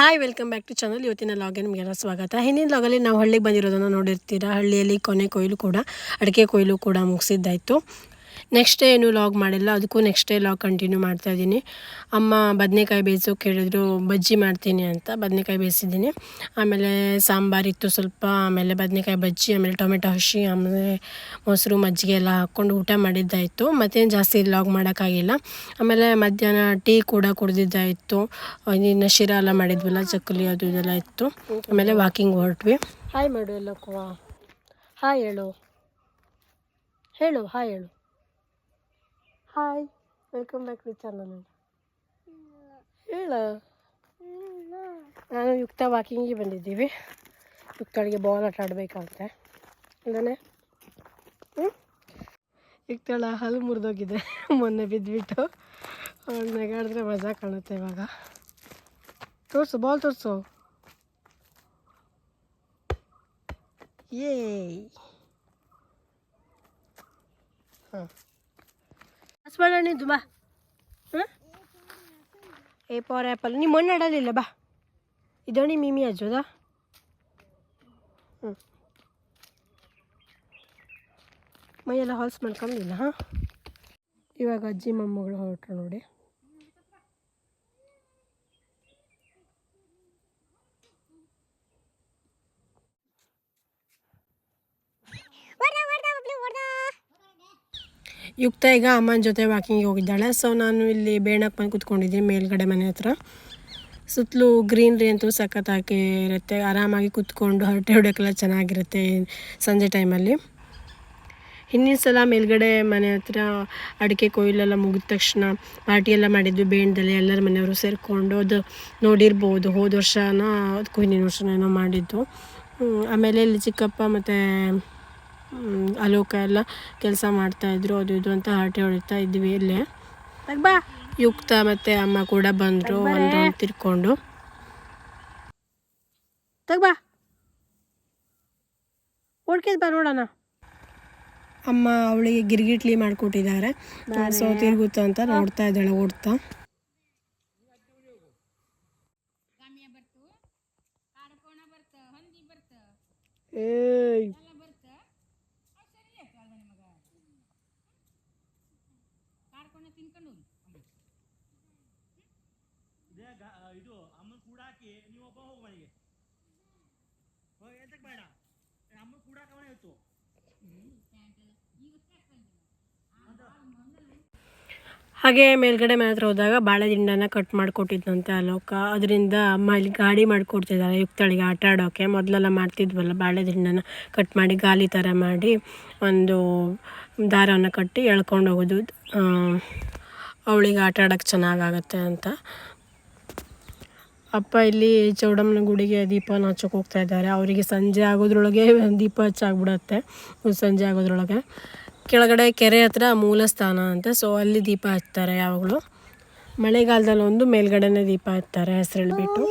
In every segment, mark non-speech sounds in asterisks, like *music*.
Hi welcome back to channel ಇವತ್ತಿನ ಲಾಗೆ ನಿಮಗೆಲ್ಲ ಸ್ವಾಗತ. ಹಿಂದಿನ ಲಾಗಲ್ಲಿ ನಾವು ಹಳ್ಳಿಗೆ ಬಂದಿರೋದನ್ನು ನೋಡಿರ್ತೀರ? ಹಳ್ಳಿಯಲ್ಲಿ ಕೊನೆ ಕೊಯ್ಲು ಕೂಡ, ಅಡಿಕೆ ಕೊಯ್ಲು ಕೂಡ ಮುಗಿಸಿದ್ದಾಯಿತು. ನೆಕ್ಸ್ಟ್ ಡೇ ಏನು ಲಾಗ್ ಮಾಡಿಲ್ಲ, ಅದಕ್ಕೂ ನೆಕ್ಸ್ಟ್ ಡೇ ಲಾಗ್ ಕಂಟಿನ್ಯೂ ಮಾಡ್ತಾ ಇದ್ದೀನಿ. ಅಮ್ಮ ಬದನೆಕಾಯಿ ಬೇಯಿಸೋಕೆ ಹೇಳಿದ್ರು ಬಜ್ಜಿ ಮಾಡ್ತೀನಿ ಅಂತ ಬದನೆಕಾಯಿ ಬೇಯಿಸಿದ್ದೀನಿ. ಆಮೇಲೆ ಸಾಂಬಾರಿತ್ತು ಸ್ವಲ್ಪ, ಆಮೇಲೆ ಬದನೆಕಾಯಿ ಬಜ್ಜಿ, ಆಮೇಲೆ ಟೊಮೆಟೊ ಹಸಿ, ಆಮೇಲೆ ಮೊಸರು, ಮಜ್ಜಿಗೆ ಎಲ್ಲ ಹಾಕ್ಕೊಂಡು ಊಟ ಮಾಡಿದ್ದಾಯಿತು. ಮತ್ತೇನು ಜಾಸ್ತಿ ಲಾಗ್ ಮಾಡೋಕ್ಕಾಗಿಲ್ಲ. ಆಮೇಲೆ ಮಧ್ಯಾಹ್ನ ಟೀ ಕೂಡ ಕುಡ್ದಿದ್ದಾಯಿತು. ಇನ್ನು ಶಿರ ಎಲ್ಲ ಮಾಡಿದ್ವಲ್ಲ, ಚಕ್ಕಲಿ ಅದು ಇದೆಲ್ಲ ಇತ್ತು. ಆಮೇಲೆ ವಾಕಿಂಗ್ ಹೊರಟ್ವಿ. ಹಾಯ್ ಮಾಡು ಎಲ್ಲಕ್ಕೂ. ಹಾಯ್ ಹೇಳು. ಹೇಳು ಹಾಯ್ ಹೇಳು. Hi welcome back to channel ಹೇಳ ನಾನು ಯುಕ್ತ ವಾಕಿಂಗಿಗೆ ಬಂದಿದ್ದೀವಿ. ಯುಕ್ತಳಿಗೆ ಬಾಲ್ ಆಟ ಆಡಬೇಕಂತೆ. ಅಲ್ಲೇ ಹ್ಞೂ ಯುಕ್ತಳ ಹಲ್ಲು ಮುರಿದೋಗಿದೆ. *laughs* ಮೊನ್ನೆ ಬಿದ್ದುಬಿಟ್ಟು ಅವ್ಳು ನೆಗಾಡಿದ್ರೆ ಮಜಾ ಕಾಣುತ್ತೆ ಇವಾಗ. ತೋರಿಸು ಬಾಲ್ ತೋರಿಸು. ಏಯ್. ಹಾಂ. ಹಸ್ಬಣ್ಣಿದ್ದು ಬಾ. ಹಾಂ ಏ ಪವರ್ ಆ್ಯಪಲ್ ನಿಮ್ಮ ಮಣ್ಣು ಆಡಲಿಲ್ಲ ಬಾ. ಇದೋಣಿ ಮೀಮಿ ಅಜ್ಜೋದಾ ಹ್ಞೂ ಮೈಯೆಲ್ಲ ಹಾಲ್ಸ್ ಮಾಡ್ಕೊಂಡಿಲ್ಲ, ಹಾಂ? ಇವಾಗ ಅಜ್ಜಿ, ಮೊಮ್ಮಗಳು ಹೊರಟ್ರು ನೋಡಿ. ಯುಕ್ತ ಈಗ ಅಮ್ಮನ ಜೊತೆ ವಾಕಿಂಗ್ ಹೋಗಿದ್ದಾಳೆ. ಸೊ ನಾನು ಇಲ್ಲಿ ಬೇಣಕ್ಕೆ ಬಂದು ಕೂತ್ಕೊಂಡಿದ್ದೀನಿ ಮೇಲ್ಗಡೆ ಮನೆ ಹತ್ರ. ಸುತ್ತಲೂ ಗ್ರೀನ್ರಿ ಅಂತೂ ಸಖತ್ತಾಗಿ ಇರುತ್ತೆ. ಆರಾಮಾಗಿ ಕೂತ್ಕೊಂಡು ಹೊರಟೆ ಹೊಡೆಯೋಕ್ಕೆಲ್ಲ ಚೆನ್ನಾಗಿರುತ್ತೆ ಸಂಜೆ ಟೈಮಲ್ಲಿ ಹಿಂದಿನ ಸಲ ಮೇಲ್ಗಡೆ ಮನೆ ಹತ್ರ ಅಡಿಕೆ ಕೊಯ್ಲೆಲ್ಲ ಮುಗಿದ ತಕ್ಷಣ ಪಾರ್ಟಿ ಎಲ್ಲ ಮಾಡಿದ್ವಿ ಬೇಣದಲ್ಲಿ. ಎಲ್ಲರ ಮನೆಯವರು ಸೇರಿಕೊಂಡು ಅದು ನೋಡಿರ್ಬೋದು. ಹೋದ ವರ್ಷನ, ಅದಕ್ಕೂ ಹಿಂದಿನ ವರ್ಷನೇನೋ ಮಾಡಿದ್ದು. ಆಮೇಲೆ ಇಲ್ಲಿ ಚಿಕ್ಕಪ್ಪ ಮತ್ತು ಅಲೋಕ ಎಲ್ಲ ಕೆಲಸ ಮಾಡ್ತಾಯಿದ್ರು ಅದು ಇದು ಅಂತ ಹರಟೆ ಹೊಡಿತಾ ಇದ್ವಿ ಇಲ್ಲೇ. ಬಾ. ಯುಕ್ತ ಮತ್ತೆ ಅಮ್ಮ ಕೂಡ ಬಂದರು ಒಂದು ರೌಂಡ್ ತಿರ್ಕೊಂಡು. ಬಾ. ಓಡ್ಕೇದ್ ಬಾ ನೋಡೋಣ. ಅಮ್ಮ ಅವಳಿಗೆ ಗಿರ್ಗಿಟ್ಲಿ ಮಾಡಿಕೊಟ್ಟಿದ್ದಾರೆ. ಸೊ ತಿರುಗುತ್ತ ಅಂತ ನೋಡ್ತಾ ಇದ್ದಾಳೆ ಓಡ್ತಾ. ಏಯ್. ಇದು ಅಮ್ಮನ ಕೂಡಾಕಿ ನೀವು ಒಬ್ಬ ಹೋಗು ಮನೆಗೆ. ಹೋಗಿ ಎಂತಕ್ಕೆ ಬೇಡ. ಅಮ್ಮನ ಕೂಡಾಕವನೇ ಇತ್ತು ಹಾಗೆ ಮೇಲ್ಗಡೆ ಮನೆ ಹತ್ರ ಹೋದಾಗ ಬಾಳೆದಿಂಡನ ಕಟ್ ಮಾಡಿಕೊಟ್ಟಿದ್ದಂತೆ ಅಲೋಕ ಅದರಿಂದ ಅಮ್ಮ ಇಲ್ಲಿ ಗಾಡಿ ಮಾಡಿಕೊಡ್ತಿದ್ದಾರೆ. ಯುಕ್ತಳಿಗೆ ಆಟ ಆಡೋಕ್ಕೆ ಮೊದಲೆಲ್ಲ ಮಾಡ್ತಿದ್ವಲ್ಲ ಬಾಳೆದಿಂಡನ ಕಟ್ ಮಾಡಿ ಗಾಲಿ ಥರ ಮಾಡಿ ಒಂದು ದಾರವನ್ನು ಕಟ್ಟಿ ಎಳ್ಕೊಂಡು ಹೋಗೋದು. ಅವಳಿಗೆ ಆಟ ಆಡೋಕ್ಕೆ ಚೆನ್ನಾಗಾಗತ್ತೆ ಅಂತ. ಅಪ್ಪ ಇಲ್ಲಿ ಚೌಡಮ್ಮನ ಗುಡಿಗೆ ದೀಪನ ಹಚ್ಚಕ್ಕೆ ಹೋಗ್ತಾ ಇದ್ದಾರೆ. ಅವರಿಗೆ ಸಂಜೆ ಆಗೋದ್ರೊಳಗೆ ದೀಪ ಹಚ್ಚಾಗ್ಬಿಡತ್ತೆ. ಸಂಜೆ ಆಗೋದ್ರೊಳಗೆ. ಕೆಳಗಡೆ ಕೆರೆ ಹತ್ರ ಮೂಲ ಸ್ಥಾನ ಅಂತ. ಸೊ ಅಲ್ಲಿ ದೀಪ ಹಚ್ತಾರೆ ಯಾವಾಗಲೂ. ಮಳೆಗಾಲದಲ್ಲಿ ಒಂದು ಮೇಲ್ಗಡೆನೇ ದೀಪ ಹಚ್ತಾರೆ ಹೆಸರು ಹೇಳ್ಬಿಟ್ಟು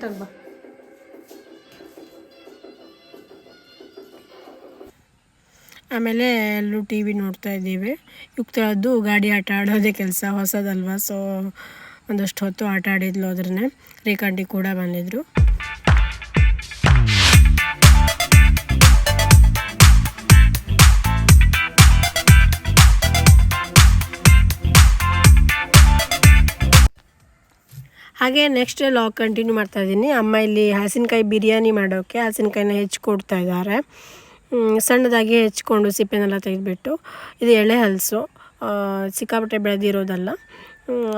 ಮಾರುತಿ ಆಮೇಲೆ ಎಲ್ಲರೂ ಟಿ ವಿ ನೋಡ್ತಾ ಇದ್ದೀವಿ. ಯುಕ್ತದ್ದು ಗಾಡಿ ಆಟ ಆಡೋದೇ ಕೆಲಸ ಹೊಸದಲ್ವಾ? ಸೊ ಒಂದಷ್ಟು ಹೊತ್ತು ಆಟ ಆಡಿದ್ಲು ಅದ್ರನ್ನೇ. ರೇಖಾಂಟಿ ಕೂಡ ಬಂದಿದ್ರು. ಹಾಗೆ ನೆಕ್ಸ್ಟ್ ಲಾಗ್ ಕಂಟಿನ್ಯೂ ಮಾಡ್ತಾ ಇದ್ದೀನಿ. ಅಮ್ಮ ಇಲ್ಲಿ ಹಸಿನಕಾಯಿ ಬಿರಿಯಾನಿ ಮಾಡೋಕ್ಕೆ ಹಸಿನಕಾಯಿನ ಹೆಚ್ಚಿಕೊಡ್ತಾ ಇದ್ದಾರೆ. ಹ್ಮ್, ಸಣ್ಣದಾಗಿ ಹೆಚ್ಕೊಂಡು ಸಿಪ್ಪೆನೆಲ್ಲ ತೆಗೆದುಬಿಟ್ಟು, ಇದು ಎಳೆ ಹಲಸು ಸಿಕ್ಕಾಪಟ್ಟೆ ಬೆಳೆದಿರೋದಲ್ಲ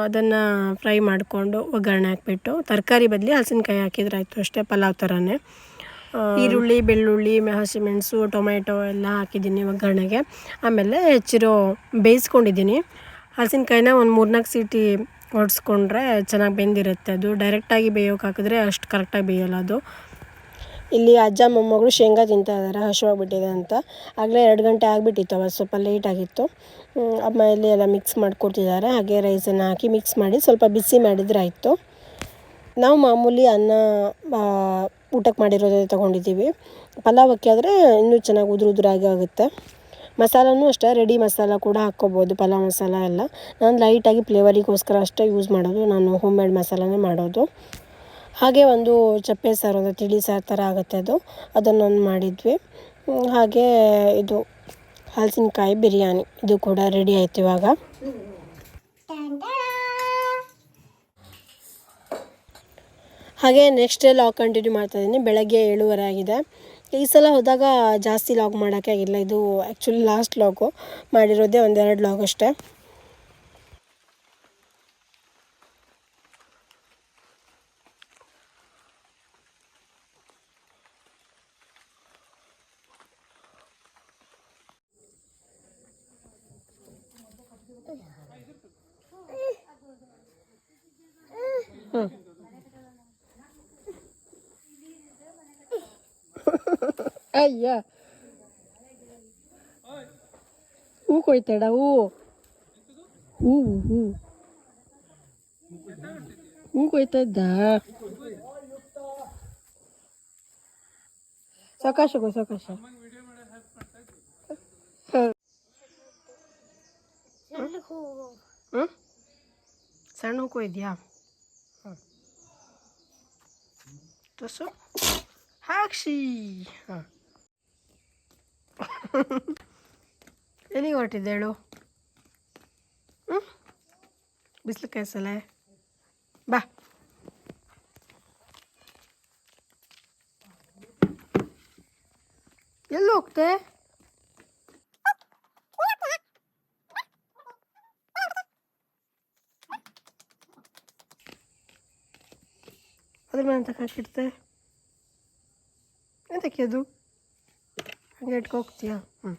ಅದನ್ನು ಫ್ರೈ ಮಾಡಿಕೊಂಡು ಒಗ್ಗರಣೆ ಹಾಕಿಬಿಟ್ಟು, ತರಕಾರಿ ಬದಲಿ ಹಲಸಿನಕಾಯಿ ಹಾಕಿದ್ರೆ ಆಯಿತು ಅಷ್ಟೇ, ಪಲಾವ್ ಥರನೇ ಈರುಳ್ಳಿ, ಬೆಳ್ಳುಳ್ಳಿ, ಹಸಿಮೆಣಸು ಟೊಮೆಟೊ ಎಲ್ಲ ಹಾಕಿದ್ದೀನಿ ಒಗ್ಗರಣೆಗೆ. ಆಮೇಲೆ ಹೆಚ್ಚಿರೋ ಬೇಯಿಸ್ಕೊಂಡಿದ್ದೀನಿ. ಹಲಸಿನಕಾಯಿನ ಒಂದು ಮೂರ್ನಾಲ್ಕು ಸೀಟಿ ಹೊಡೆಸ್ಕೊಂಡ್ರೆ ಚೆನ್ನಾಗಿ ಬೆಂದಿರುತ್ತೆ. ಅದು ಡೈರೆಕ್ಟಾಗಿ ಬೇಯೋಕೆ ಹಾಕಿದ್ರೆ ಅಷ್ಟು ಕರೆಕ್ಟಾಗಿ ಬೇಯೋಲ್ಲ ಅದು. ಇಲ್ಲಿ ಅಜ್ಜ, ಮೊಮ್ಮಗಳು ಶೇಂಗಾ ತಿಂತಾ ಇದ್ದಾರೆ ಹಸಿವಾಗ್ಬಿಟ್ಟಿದೆ ಅಂತ. ಆಗಲೇ ಎರಡು ಗಂಟೆ ಆಗಿಬಿಟ್ಟಿತ್ತು, ಅವತ್ತು ಸ್ವಲ್ಪ ಲೇಟ್ ಆಗಿತ್ತು. ಅಮ್ಮ ಇಲ್ಲಿ ಎಲ್ಲ ಮಿಕ್ಸ್ ಮಾಡಿಕೊಡ್ತಿದ್ದಾರೆ. ಹಾಗೆ ರೈಸನ್ನು ಹಾಕಿ ಮಿಕ್ಸ್ ಮಾಡಿ ಸ್ವಲ್ಪ ಬಿಸಿ ಮಾಡಿದರೆ ಆಯಿತು. ನಾವು ಮಾಮೂಲಿ ಅನ್ನ ಊಟಕ್ಕೆ ಮಾಡಿರೋದೇ ತೊಗೊಂಡಿದ್ದೀವಿ. ಪಲಾವಕ್ಕೆ ಆದರೆ ಇನ್ನೂ ಚೆನ್ನಾಗಿ ಉದುರು ಉದುರಾಗಿ ಆಗುತ್ತೆ. ಮಸಾಲನೂ ಅಷ್ಟೇ ರೆಡಿ ಮಸಾಲ ಕೂಡ ಹಾಕ್ಕೋಬೋದು, ಪಲಾವ್ ಮಸಾಲ ಎಲ್ಲ. ನಾನು ಲೈಟಾಗಿ ಫ್ಲೇವರಿಗೋಸ್ಕರ ಅಷ್ಟೇ ಯೂಸ್ ಮಾಡೋದು. ನಾನು ಹೋಮ್ ಮೇಡ್ ಮಸಾಲನೇ ಮಾಡೋದು. ಹಾಗೆ ಒಂದು ಚಪ್ಪೆ ಸಾರು ಅಂದರೆ ತಿಳಿ ಸಾರು ಥರ ಆಗುತ್ತೆ ಅದು. ಅದನ್ನೊಂದು ಮಾಡಿದ್ವಿ. ಹಾಗೆ ಇದು ಹಲಸಿನಕಾಯಿ ಬಿರಿಯಾನಿ. ಇದು ಕೂಡ ರೆಡಿ ಆಯ್ತು ಇವಾಗ. ಹಾಗೆ ನೆಕ್ಸ್ಟ್ ಡೇ ಲಾಗ್ ಕಂಟಿನ್ಯೂ ಮಾಡ್ತಾ ಇದ್ದೀನಿ. ಬೆಳಗ್ಗೆ ಏಳುವರೆ ಆಗಿದೆ. ಈ ಸಲ ಹೋದಾಗ ಜಾಸ್ತಿ ಲಾಗ್ ಮಾಡೋಕ್ಕೆ ಆಗಿಲ್ಲ. ಇದು ಆ್ಯಕ್ಚುಲಿ ಲಾಸ್ಟ್ ಲಾಗು ಮಾಡಿರೋದೇ ಒಂದೆರಡು ಲಾಗ್ ಅಷ್ಟೇ. ಅಯ್ಯ ಹೂ ಕೊಯ್ತಾಡ ಹೂ ಹೂ ಹೂ ಹೂ ಕೊಯ್ತಾ ಇದ್ದ ಸಾವಕಾಶ ಗೋ ಸಾವಕಾಶ ಹ್ಞೂ ಸಣ್ಣ ಹೂ ಕೊಯ್ದ್ಯಾ ಹ್ಞೂ ತೋರ್ಸು ಹಾಕ್ಷಿ ಹಾಂ ಎಲ್ಲಿಗೆ ಹೊರಟಿದ್ದೇಳು ಹ್ಞೂ ಬಿಸಿಲು ಕಾಯಿಸಲ್ಲ ಬಾ. ಎಲ್ಲಿ ಹೋಗ್ತೆ ಮೇಲೆ ಅಂತ ಹಾಕಿಡ್ತೆ. ಎಂತಕ್ಕೆ ಅದು? ಹಂಗೆ ಇಟ್ಕೊ ಹೋಗ್ತೀಯಾ? ಹ್ಞೂ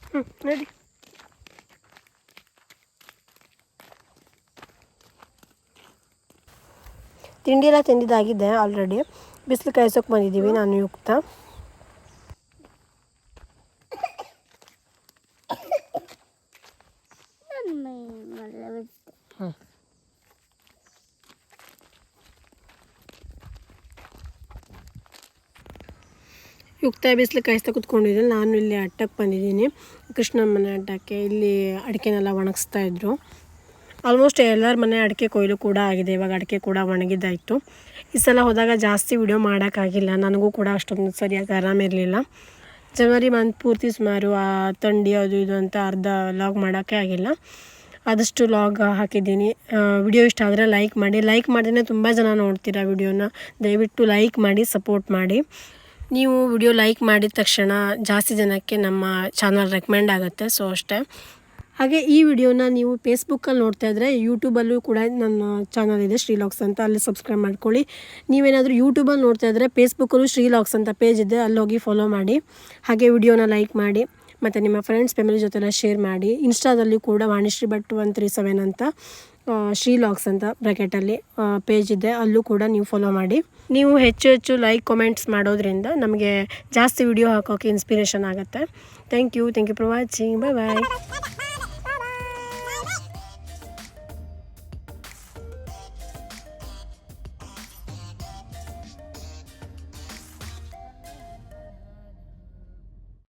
ಹ್ಞೂ ನಡಿ. ತಿಂಡಿ ಎಲ್ಲ ತಿಂದಿದ್ದಾಗಿದೆ ಆಲ್ರೆಡಿ ಬಿಸಿಲು ಕಾಯಿಸೋಕೆ ಬಂದಿದ್ದೀವಿ ನಾನು ಯುಕ್ತ. ಯುಕ್ತ ಬಿಸಿಲು ಕಾಯಿಸ್ತಾ ಕುತ್ಕೊಂಡಿದ್ದೀನಿ. ನಾನು ಇಲ್ಲಿ ಅಟ್ಟಕ್ಕೆ ಬಂದಿದ್ದೀನಿ. ಕೃಷ್ಣನ ಮನೆ ಅಡ್ಡಕ್ಕೆ ಇಲ್ಲಿ ಅಡಿಕೆನೆಲ್ಲ ಒಣಗಿಸ್ತಾ ಇದ್ರು. ಆಲ್ಮೋಸ್ಟ್ ಎಲ್ಲರ ಮನೆ ಅಡಿಕೆ ಕೊಯ್ಲು ಕೂಡ ಆಗಿದೆ, ಇವಾಗ ಅಡಿಕೆ ಕೂಡ ಒಣಗಿದ್ದಾಯಿತು ಈ ಸಲ ಹೋದಾಗ ಜಾಸ್ತಿ ವಿಡಿಯೋ ಮಾಡೋಕ್ಕಾಗಿಲ್ಲ ನನಗೂ ಕೂಡ ಅಷ್ಟೊಂದು ಸರಿಯಾಗಿ ಆರಾಮಿರಲಿಲ್ಲ ಜನವರಿ ಮಂತ್ ಪೂರ್ತಿ ಸುಮಾರು, ಆ, ಥಂಡಿ ಅದು ಇದು ಅಂತ ಅರ್ಧ ಲಾಗ್ ಮಾಡೋಕ್ಕೆ ಆಗಿಲ್ಲ. ಆದಷ್ಟು ಲಾಗ್ ಹಾಕಿದ್ದೀನಿ. ವಿಡಿಯೋ ಇಷ್ಟ ಆದರೆ ಲೈಕ್ ಮಾಡಿ. ಲೈಕ್ ಮಾಡಿದ್ರೆ ತುಂಬ ಜನ ನೋಡ್ತೀರಾ ವಿಡಿಯೋನ. ದಯವಿಟ್ಟು ಲೈಕ್ ಮಾಡಿ ಸಪೋರ್ಟ್ ಮಾಡಿ. ನೀವು ವಿಡಿಯೋ ಲೈಕ್ ಮಾಡಿದ ತಕ್ಷಣ ಜಾಸ್ತಿ ಜನಕ್ಕೆ ನಮ್ಮ ಚಾನಲ್ ರೆಕಮೆಂಡ್ ಆಗುತ್ತೆ ಸೊ ಅಷ್ಟೇ. ಹಾಗೆ ಈ ವಿಡಿಯೋನ ನೀವು ಫೇಸ್ಬುಕ್ಕಲ್ಲಿ ನೋಡ್ತಾ ಇದ್ದರೆ ಯೂಟ್ಯೂಬಲ್ಲೂ ಕೂಡ ನನ್ನ ಚಾನಲ್ ಇದೆ, ಶ್ರೀಲಾಕ್ಸ್ ಅಂತ. ಅಲ್ಲಿ ಸಬ್ಸ್ಕ್ರೈಬ್ ಮಾಡ್ಕೊಳ್ಳಿ. ನೀವೇನಾದರೂ ಯೂಟ್ಯೂಬಲ್ಲಿ ನೋಡ್ತಾ ಇದ್ದರೆ ಫೇಸ್ಬುಕ್ಕಲ್ಲೂ ಶ್ರೀಲಾಕ್ಸ್ ಅಂತ ಪೇಜ್ ಇದೆ ಅಲ್ಲಿ ಹೋಗಿ ಫಾಲೋ ಮಾಡಿ. ಹಾಗೆ ವಿಡಿಯೋನ ಲೈಕ್ ಮಾಡಿ, ಮತ್ತು ನಿಮ್ಮ ಫ್ರೆಂಡ್ಸ್ ಫ್ಯಾಮಿಲಿ ಜೊತೆಲ್ಲ ಶೇರ್ ಮಾಡಿ. ಇನ್ಸ್ಟಾದಲ್ಲಿ ಕೂಡ Vanishree Bhat one three seven ಅಂತ ಶ್ರೀಲಾಕ್ಸ್ ಅಂತ ಬ್ರ್ಯಾಕೆಟಲ್ಲಿ ಪೇಜ್ ಇದೆ. ಅಲ್ಲೂ ಕೂಡ ನೀವು ಫಾಲೋ ಮಾಡಿ. ನೀವು ಹೆಚ್ಚು ಹೆಚ್ಚು ಲೈಕ್ ಕಮೆಂಟ್ಸ್ ಮಾಡೋದ್ರಿಂದ ನಮಗೆ ಜಾಸ್ತಿ ವಿಡಿಯೋ ಹಾಕೋಕ್ಕೆ ಇನ್ಸ್ಪಿರೇಷನ್ ಆಗುತ್ತೆ. Thank you thank you for watching bye bye